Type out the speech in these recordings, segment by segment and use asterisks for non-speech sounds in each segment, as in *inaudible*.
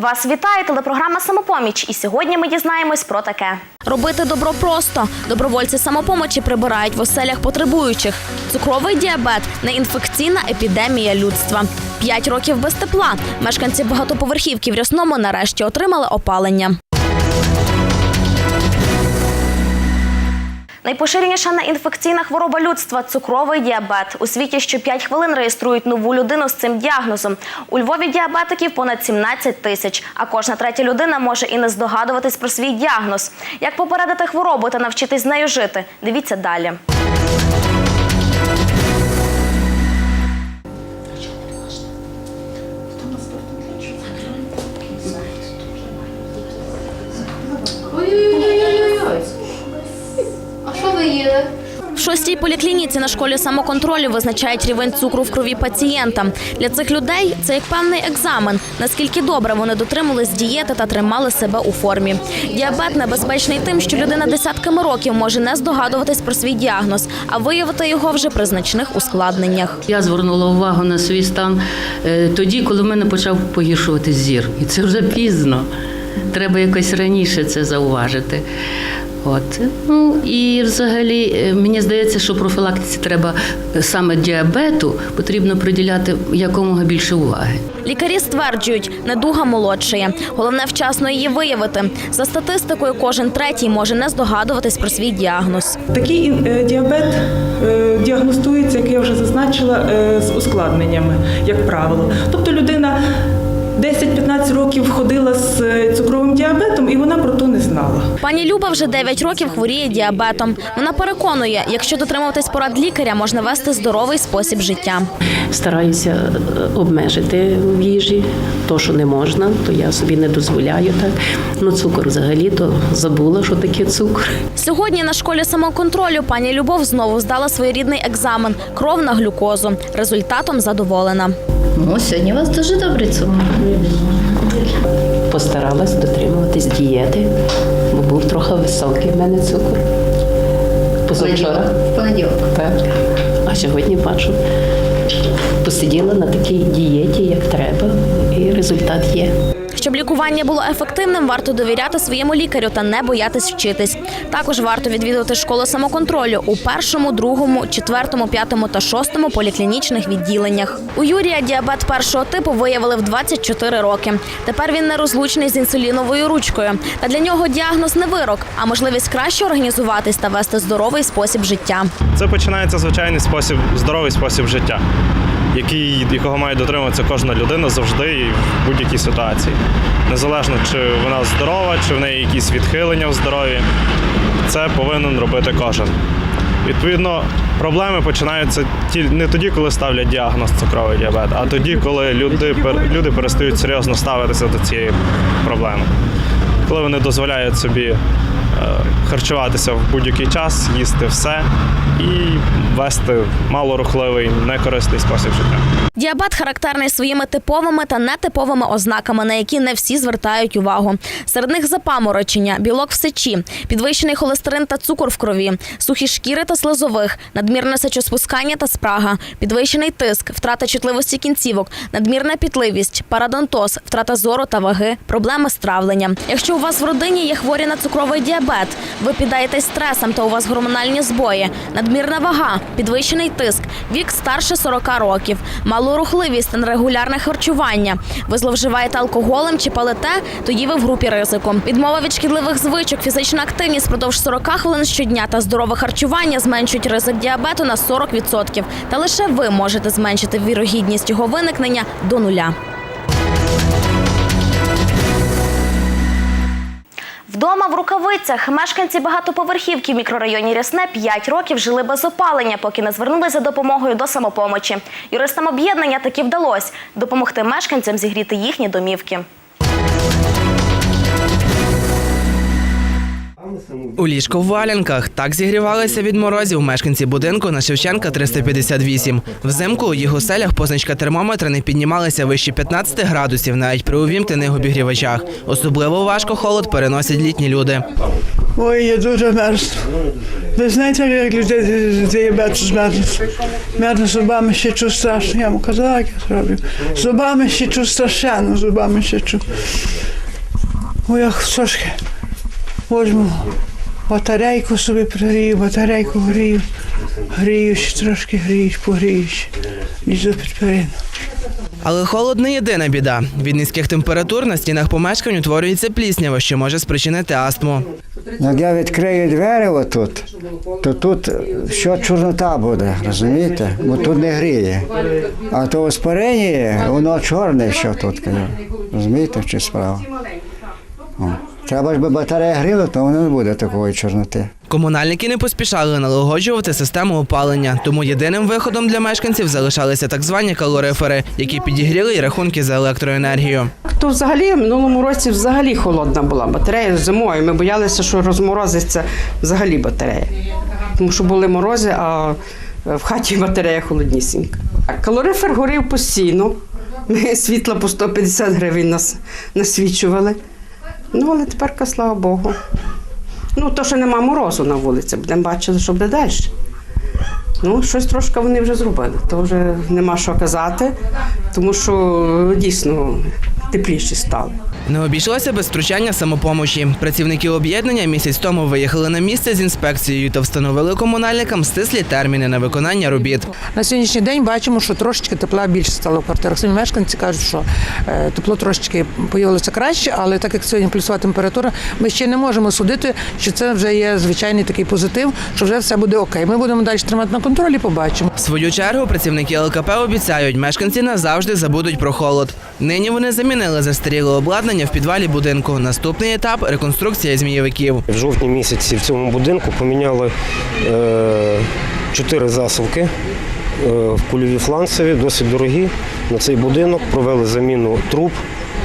Вас вітає телепрограма Самопоміч. І сьогодні ми дізнаємось про таке. Робити добро просто. Добровольці самопомочі прибирають в оселях потребуючих. Цукровий діабет неінфекційна епідемія людства. П'ять років без тепла. Мешканці багатоповерхівки в Рясному нарешті отримали опалення. Найпоширеніша неінфекційна хвороба людства цукровий діабет. У світі щоп'ять хвилин реєструють нову людину з цим діагнозом. У Львові діабетиків понад 17 тисяч, а кожна третя людина може і не здогадуватись про свій діагноз. Як попередити хворобу та навчитись з нею жити? Дивіться далі. А що ви їли? В шостій поліклініці на школі самоконтролю визначають рівень цукру в крові пацієнта. Для цих людей це як певний екзамен, наскільки добре вони дотримались дієти та тримали себе у формі. Діабет небезпечний тим, що людина десятками років може не здогадуватись про свій діагноз, а виявити його вже при значних ускладненнях. Я звернула увагу на свій стан е, тоді, коли в мене почав погіршувати зір. І це вже пізно. Треба якось раніше це зауважити. От. Ну, і взагалі, е, мені здається, що профілактиці треба е, саме діабету потрібно приділяти якомога більше уваги. Лікарі стверджують, недуга молодшає. Головне вчасно її виявити. За статистикою, кожен третій може не здогадуватись про свій діагноз. Такий е, діабет е, діагностується, як я вже зазначила, е, з ускладненнями, як правило. Тобто людина 10-15 років ходила з цукровим діабетом, і вона знала. Пані Люба вже 9 років хворіє діабетом. Вона переконує, якщо дотримуватись порад лікаря, можна вести здоровий спосіб життя. стараюся е, обмежити в їжі. То, що не можна, то я собі не дозволяю так. Ну, цукор взагалі то забула, що таке цукор. Сьогодні на школі самоконтролю пані Любов знову здала своєрідний екзамен кров на глюкозу. Результатом задоволена. Ну, сьогодні у вас дуже добрий цукор. Постаралась дотримуватись дієти, бо був трохи високий в мене цукор. Позавчора. В понеділок. Так. А сьогодні бачу, посиділа на такій дієті, як треба, і результат є. Щоб лікування було ефективним, варто довіряти своєму лікарю та не боятись вчитись. Також варто відвідувати школу самоконтролю у першому, другому, четвертому, п'ятому та шостому поліклінічних відділеннях. У Юрія діабет першого типу виявили в 24 роки. Тепер він нерозлучний з інсуліновою ручкою. Та для нього діагноз не вирок, а можливість краще організуватись та вести здоровий спосіб життя. Це починається звичайний спосіб, здоровий спосіб життя, який, якого має дотримуватися кожна людина завжди і в будь-якій ситуації. Незалежно, чи вона здорова, чи в неї якісь відхилення в здоров'ї, це повинен робити кожен. Відповідно, проблеми починаються не тоді, коли ставлять діагноз цукровий діабет, а тоді, коли люди, люди перестають серйозно ставитися до цієї проблеми. Коли вони дозволяють собі е, харчуватися в будь-який час, їсти все і вести малорухливий, некорисний спосіб життя. Діабет характерний своїми типовими та нетиповими ознаками, на які не всі звертають увагу. Серед них запаморочення, білок в сечі, підвищений холестерин та цукор в крові, сухі шкіри та слизових, надмірне сечоспускання та спрага, підвищений тиск, втрата чутливості кінцівок, надмірна пітливість, парадонтоз, втрата зору та ваги, проблеми з травленням. Якщо у вас в родині є хворі на цукровий діабет, ви піддаєтесь стресам та у вас гормональні збої, надмірна вага, підвищений тиск, вік старше 40 років, малорухливість та нерегулярне харчування. Ви зловживаєте алкоголем чи палите, тоді ви в групі ризику. Відмова від шкідливих звичок, фізична активність впродовж 40 хвилин щодня та здорове харчування зменшують ризик діабету на 40%. Та лише ви можете зменшити вірогідність його виникнення до нуля. Вдома в рукавицях мешканці багатоповерхівки в мікрорайоні Рясне 5 років жили без опалення, поки не звернулися за допомогою до самопомочі. Юристам об'єднання таки вдалося допомогти мешканцям зігріти їхні домівки. У ліжко в валянках так зігрівалися від морозів мешканці будинку на Шевченка 358. Взимку у їх оселях позначка термометра не піднімалася вище 15 градусів навіть при увімкнених обігрівачах. Особливо важко холод переносять літні люди. Ой, я дуже мерзну. Ви знаєте, як людей з діабету змерзнуть? Мерзну зубами щечу страшно. Я йому казала, як я зроблю. Зубами щечу страшенно, зубами щечу. Ой, я трошки возьму батарейку собі пригрію, батарейку грію. Грію ще трошки грію, погрію ще. Лізу під перину. Але холод не єдина біда. Від низьких температур на стінах помешкань утворюється пліснява, що може спричинити астму. Як я відкрию двері отут, то тут що чорнота буде, розумієте? Бо тут не гріє. А то у воно чорне, що тут. Розумієте, чому справа? О. Треба ж би батарея гріла, то воно не буде такої чорноти. Комунальники не поспішали налагоджувати систему опалення, тому єдиним виходом для мешканців залишалися так звані калорифери, які підігріли й рахунки за електроенергію. То взагалі в минулому році взагалі холодна була батарея зимою. Ми боялися, що розморозиться взагалі батарея. Тому що були морози, а в хаті батарея холоднісінька. Калорифер горів постійно. Ми світла по 150 гривень нас насвічували. Ну, але тепер, слава Богу. Ну, то, що нема морозу на вулиці, будемо бачити, що буде далі. Ну, щось трошки вони вже зробили. То вже нема що казати, тому що дійсно тепліше стало. Не обійшлося без втручання самопомочі. Працівники об'єднання місяць тому виїхали на місце з інспекцією та встановили комунальникам стислі терміни на виконання робіт. На сьогоднішній день бачимо, що трошечки тепла більше стало в квартирах. Самі мешканці кажуть, що е, тепло трошечки появилося краще, але так як сьогодні плюсова температура, ми ще не можемо судити, що це вже є звичайний такий позитив, що вже все буде окей. Ми будемо далі тримати на контролі, побачимо. В свою чергу працівники ЛКП обіцяють, мешканці назавжди забудуть про холод. Нині вони замінили застаріле обладнання в підвалі будинку. Наступний етап реконструкція змійовиків. В жовтні місяці в цьому будинку поміняли е, чотири засувки е, в кульові фланцеві, досить дорогі. На цей будинок провели заміну труб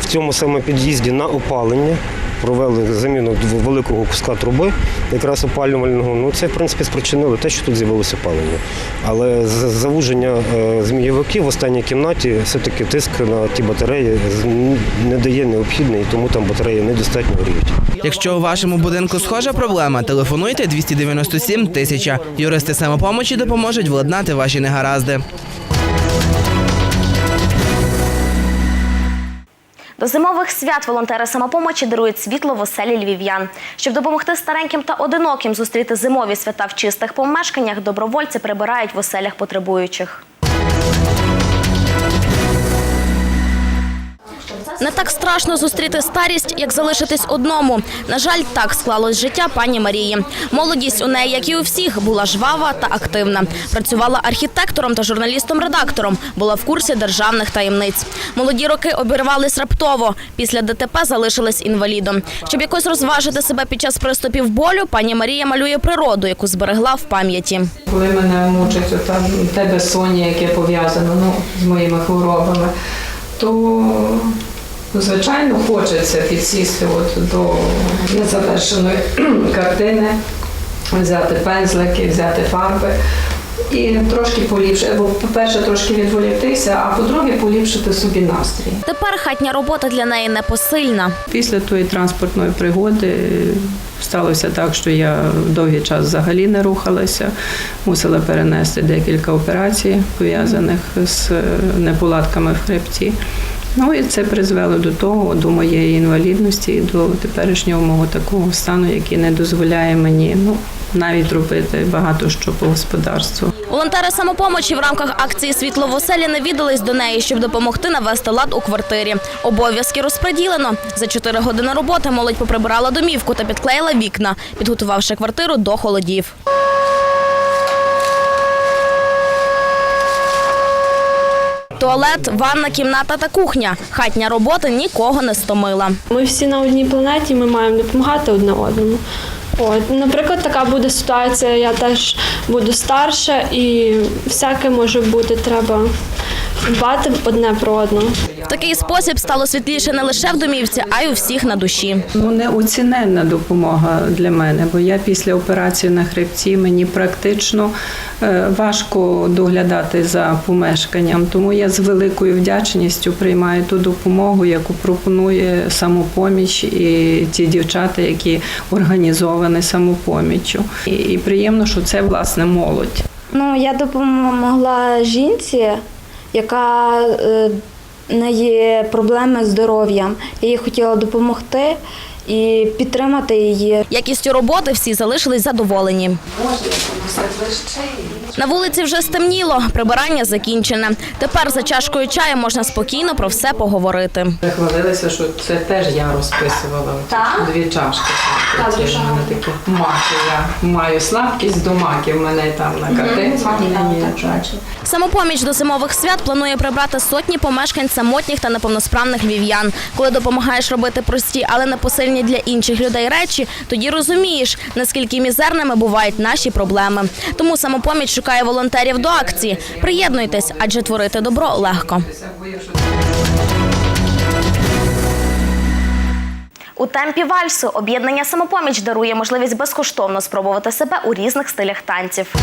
в цьому саме під'їзді на опалення. Провели заміну великого куска труби, якраз опалювального. Ну це в принципі спричинило те, що тут з'явилося опалення. Але завуження е, змійовиків в останній кімнаті все-таки тиск на ті батареї не дає необхідний, тому там батареї недостатньо гріють. Якщо у вашому будинку схожа проблема, телефонуйте 297 тисяча. Юристи самопомочі допоможуть владнати ваші негаразди. До зимових свят волонтери самопомочі дарують світло в оселі львів'ян. Щоб допомогти стареньким та одиноким зустріти зимові свята в чистих помешканнях, добровольці прибирають в оселях потребуючих. Не так страшно зустріти старість, як залишитись одному. На жаль, так склалось життя пані Марії. Молодість у неї, як і у всіх, була жвава та активна. Працювала архітектором та журналістом-редактором. Була в курсі державних таємниць. Молоді роки обірвались раптово. Після ДТП залишилась інвалідом. Щоб якось розважити себе під час приступів болю, пані Марія малює природу, яку зберегла в пам'яті. Коли мене мучить ота, те безсоння, яке пов'язано ну, з моїми хворобами, то ну, звичайно хочеться підсісти от до незавершеної *clears throat* картини, взяти пензлики, взяти фарби. І трошки поліпшити, бо, по-перше, трошки відволіктися, а по-друге, поліпшити собі настрій. Тепер хатня робота для неї непосильна. Після тої транспортної пригоди сталося так, що я довгий час взагалі не рухалася, мусила перенести декілька операцій, пов'язаних з е, неполадками в хребті. Ну і це призвело до того, до моєї інвалідності до теперішнього мого такого стану, який не дозволяє мені ну, навіть робити багато що по господарству. Волонтери самопомочі в рамках акції Світло в оселі навідались до неї, щоб допомогти навести лад у квартирі. Обов'язки розподілено. За чотири години роботи молодь поприбирала домівку та підклеїла вікна, підготувавши квартиру до холодів. Туалет, ванна, кімната та кухня. Хатня робота нікого не стомила. Ми всі на одній планеті, ми маємо допомагати одне одному. От, наприклад, така буде ситуація, я теж буду старша і всяке може бути, треба дбати одне про одного. Такий спосіб стало світліше не лише в домівці, а й у всіх на душі. Ну, неоціненна допомога для мене, бо я після операції на хребці мені практично е, важко доглядати за помешканням. Тому я з великою вдячністю приймаю ту допомогу, яку пропонує самопоміч і ті дівчата, які організовані самопоміччю. І, і приємно, що це власне молодь. Ну, я допомогла жінці, яка е, неї проблеми з здоров'ям. Я їй хотіла допомогти і підтримати її. Якістю роботи всі залишились задоволені. На вулиці вже стемніло, прибирання закінчене. Тепер за чашкою чаю можна спокійно про все поговорити. Хвалилися, що це теж я розписувала. Так? Дві чашки. Так, Ці в мене такі маки. Я маю слабкість до маків. в мене там на картинці. Самопоміч до зимових свят планує прибрати сотні помешкань самотніх та неповносправних львів'ян. Коли допомагаєш робити прості, але непосильні для інших людей речі, тоді розумієш, наскільки мізерними бувають наші проблеми. Тому самопоміч шукає волонтерів до акції. Приєднуйтесь, адже творити добро легко. У темпі вальсу об'єднання самопоміч дарує можливість безкоштовно спробувати себе у різних стилях танців.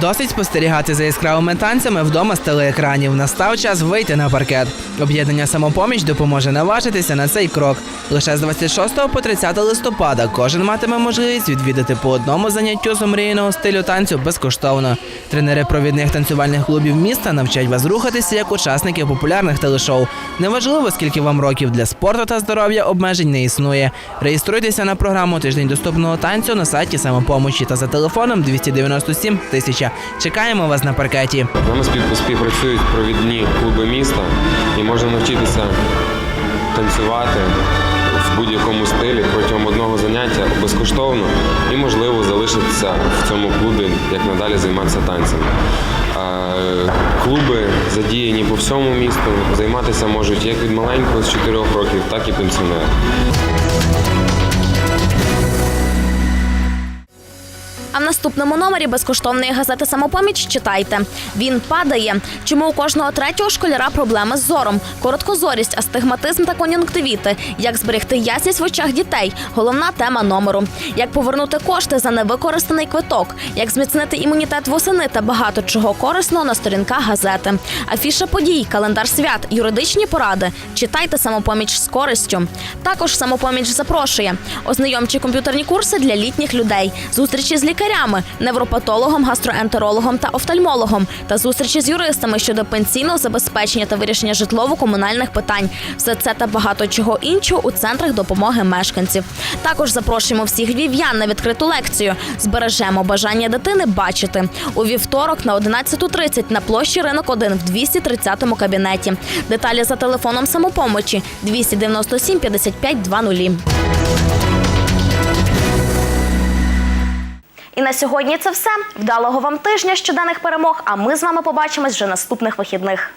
Досить спостерігати за яскравими танцями вдома з телеекранів. Настав час вийти на паркет. Об'єднання самопоміч допоможе наважитися на цей крок. Лише з 26 по 30 листопада кожен матиме можливість відвідати по одному заняттю з омріяного стилю танцю безкоштовно. Тренери провідних танцювальних клубів міста навчать вас рухатися як учасники популярних телешоу. Неважливо, скільки вам років для спорту та здоров'я обмежень не існує. Реєструйтеся на програму Тиждень доступного танцю на сайті самопомочі та за телефоном 297 тисяча. Чекаємо вас на паркеті. Нами спів- співпрацюють провідні клуби міста і можна навчитися танцювати в будь-якому стилі протягом одного заняття безкоштовно і можливо залишитися в цьому клубі, як надалі займатися танцями. Клуби задіяні по всьому місту. Займатися можуть як від маленького з 4 років, так і пенсіонери. А в наступному номері безкоштовної газети Самопоміч читайте. Він падає. Чому у кожного третього школяра проблеми з зором? Короткозорість, астигматизм та кон'юнктивіти. Як зберегти ясність в очах дітей? Головна тема номеру. Як повернути кошти за невикористаний квиток? Як зміцнити імунітет восени та багато чого корисного на сторінках газети. Афіша подій, календар свят, юридичні поради. Читайте самопоміч з користю. Також самопоміч запрошує ознайомчі комп'ютерні курси для літніх людей, зустрічі з лікарями, невропатологом, гастроентерологом та офтальмологом та зустрічі з юристами щодо пенсійного забезпечення та вирішення житлово-комунальних питань. Все це та багато чого іншого у центрах допомоги мешканців. Також запрошуємо всіх львів'ян на відкриту лекцію. Збережемо бажання дитини бачити у вівторок на 11.30 на площі ринок 1 в 230 кабінеті. Деталі за телефоном самопомочі 297 55 20. І на сьогодні це все. Вдалого вам тижня щоденних перемог. А ми з вами побачимось вже наступних вихідних.